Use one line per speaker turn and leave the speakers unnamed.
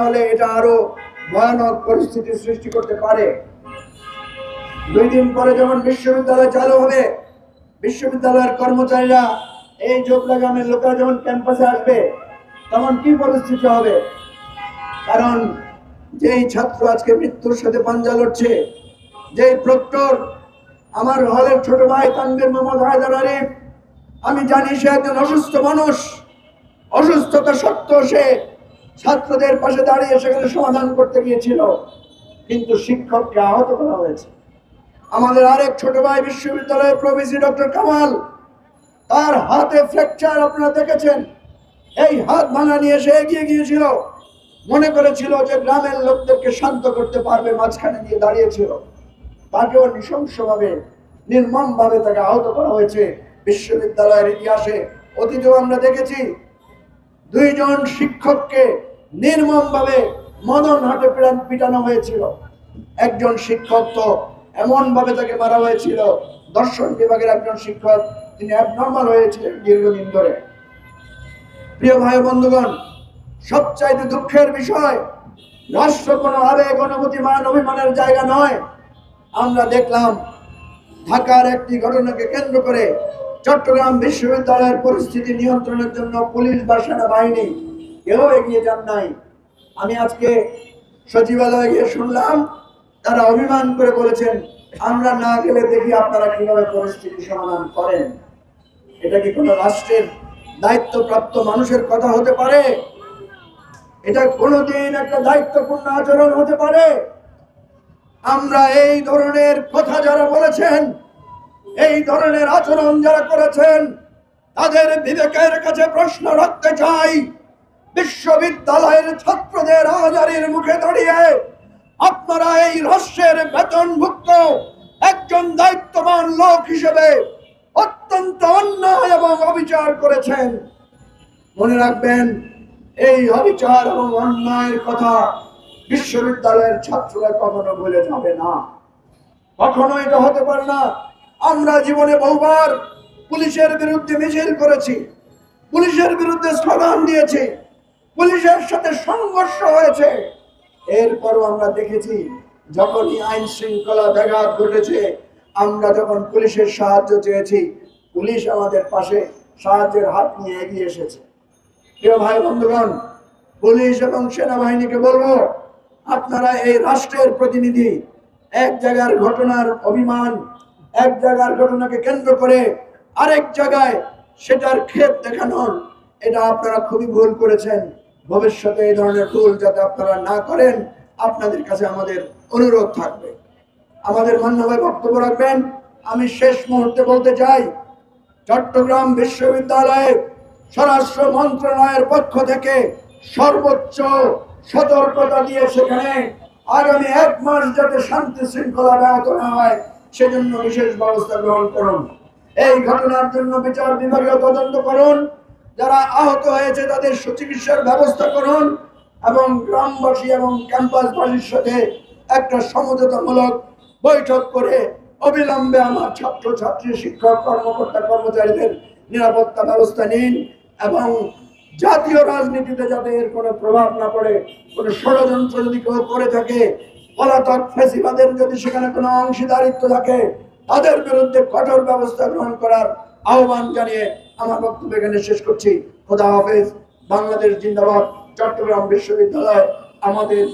তাহলে এটা আরও ভয়ানক পরিস্থিতি সৃষ্টি করতে পারে। দুই দিন পরে যখন বিশ্ববিদ্যালয় চালু হবে, বিশ্ববিদ্যালয়ের কর্মচারীরা এই জোবলা গ্রামের লোকেরা যখন ক্যাম্পাসে আসবে, তখন কি পরিস্থিতি হবে? কারণ যেই ছাত্র আজকে মৃত্যুর সাথে পাঞ্জা লড়ছে, যেই প্রক্টর আমার হলের ছোট ভাই তানবীর মোহাম্মদ হায়দার আরিফ, আমি জানি সে একজন অসুস্থ মানুষ। অসুস্থতা সত্ত্বেও সে ছাত্রদের পাশে দাঁড়িয়ে সেখানে সমাধান করতে গিয়েছিল। কিন্তু শিক্ষককে আহত করা হয়েছে। আমাদের আরেক ছোট ভাই বিশ্ববিদ্যালয়ের প্রবেশী ডক্টর কামাল, তার হাতে ফ্র্যাকচার আপনারা দেখেছেন? এই হাত ভাঙা নিয়ে সে এগিয়ে গিয়েছিল। মনে করেছিল যে গ্রামের লোকদেরকে শান্ত করতে পারবে, মাঝখানে দিয়ে দাঁড়িয়েছিল। তাকেও নৃশংসভাবে, নির্মমভাবে তাকে আহত করা হয়েছে। বিশ্ববিদ্যালয়ের ইতিহাসে অতীতেও আমরা দেখেছি, দুইজন শিক্ষককে নির্মমভাবে মদন হাটে পিটান- হয়েছিল। একজন শিক্ষক তো এমন ভাবে তাকে মারা হয়েছিল। দর্শন বিভাগের একজন শিক্ষক, তিনি অ্যাবনর্মাল হয়েছিলেন দীর্ঘদিন ধরে। প্রিয় ভাই বন্ধুগণ, সবচাইতে দুঃখের বিষয়, রাষ্ট্র কোনো আবেগ, অনুভূতি, মান, অভিমানের জায়গা নয়। আমরা দেখলাম, ঢাকার একটি ঘটনাকে কেন্দ্র করে চট্টগ্রাম বিশ্ববিদ্যালয়ের পরিস্থিতি নিয়ন্ত্রণের জন্য পুলিশ বা সেনাবাহিনী কেউ এগিয়ে যান নাই। আমি আজকে সচিবালয়ে গিয়ে শুনলাম, তারা অভিমান করে বলেছেন, আমরা না গেলে দেখি আপনারা কীভাবে পরিস্থিতি সমাধান করেন। এটা কি কোনো রাষ্ট্রের দায়িত্বপ্রাপ্ত মানুষের কথা হতে পারে? এটা কোনোদিন একটা দায়িত্বপূর্ণ আচরণ হতে পারে? আমরা এই ধরনের কথা যারা বলেছেন, এই ধরনের আচরণ যারা করেছেন, তাদের বিবেকের কাছে প্রশ্ন রাখতে চাই। বিশ্ববিদ্যালয়ের ছাত্রদের হাজারির মুখে দাঁড়িয়ে আপনারা এই রাষ্ট্রের বেতনভুক্ত একজন দায়িত্ববান লোক হিসেবে অত্যন্ত অন্যায় এবং অবিচার করেছেন। মনে রাখবেন, এই অবিচার এবং অন্যায়ের কথা বিশ্ববিদ্যালয়ের ছাত্ররা কখনো ভুলে যাবে না। কখনো এটা হতে পারে না, আমরা জীবনে বহুবার পুলিশের বিরুদ্ধে মিছিল করেছি, পুলিশের বিরুদ্ধে স্লোগান দিয়েছি পুলিশের সাথে সংঘর্ষ হয়েছে। এরপরও আমরা দেখেছি, যখনই আইন শৃঙ্খলা ব্যাঘাত ঘটেছে, আমরা যখন পুলিশের সাহায্য চেয়েছি, পুলিশ আমাদের পাশে সাহায্যের হাত নিয়ে এগিয়ে এসেছে। প্রিয় ভাই বন্ধুগণ, পুলিশ এবং সেনাবাহিনীকে বলব, আপনারা এই রাষ্ট্রের প্রতিনিধি, এক জায়গার ঘটনার অভিমান, এক জায়গার ঘটনাকে কেন্দ্র করে আরেক জায়গায় সেটার ক্ষেত দেখানোর, এটা আপনারা খুবই ভুল করেছেন। ভবিষ্যতে এই ধরনের ভুল যাতে আপনারা না করেন, আপনাদের কাছে আমাদের অনুরোধ থাকবে। আমাদের মান্যভাবে বক্তব্য রাখবেন। আমি শেষ মুহূর্তে বলতে চাই, চট্টগ্রাম বিশ্ববিদ্যালয়ে স্বরাষ্ট্র মন্ত্রণালয়ের পক্ষ থেকে সর্বোচ্চ সতর্কতা দিয়ে সেখানে আগামী এক মাস যাতে শান্তি শৃঙ্খলা ব্যাহত না হয়, সেজন্য বিশেষ ব্যবস্থা গ্রহণ করুন। এই ঘটনার জন্য বিচার বিভাগীয় তদন্ত করুন। যারা আহত হয়েছে তাদের সুচিকিৎসার ব্যবস্থা করুন এবং গ্রামবাসী এবং ক্যাম্পাসবাসীর সাথে একটা সমঝোতামূলক বৈঠক করে অবিলম্বে আমার ছাত্র ছাত্রী শিক্ষক, কর্মকর্তা, কর্মচারীদের নিরাপত্তা ব্যবস্থা নিন এবং জাতীয় রাজনীতিতে যাতে এর কোনো প্রভাব না পড়ে, কোনো ষড়যন্ত্র যদি কেউ করে থাকে, পলাতক ফেসিবাদের যদি সেখানে কোনো অংশীদারিত্ব থাকে, তাদের বিরুদ্ধে কঠোর ব্যবস্থা গ্রহণ করার আহ্বান জানিয়ে আমার বক্তব্য এখানে শেষ করছি। খোদা হাফেজ বাংলাদেশ জিন্দাবাদ চট্টগ্রাম বিশ্ববিদ্যালয় আমাদের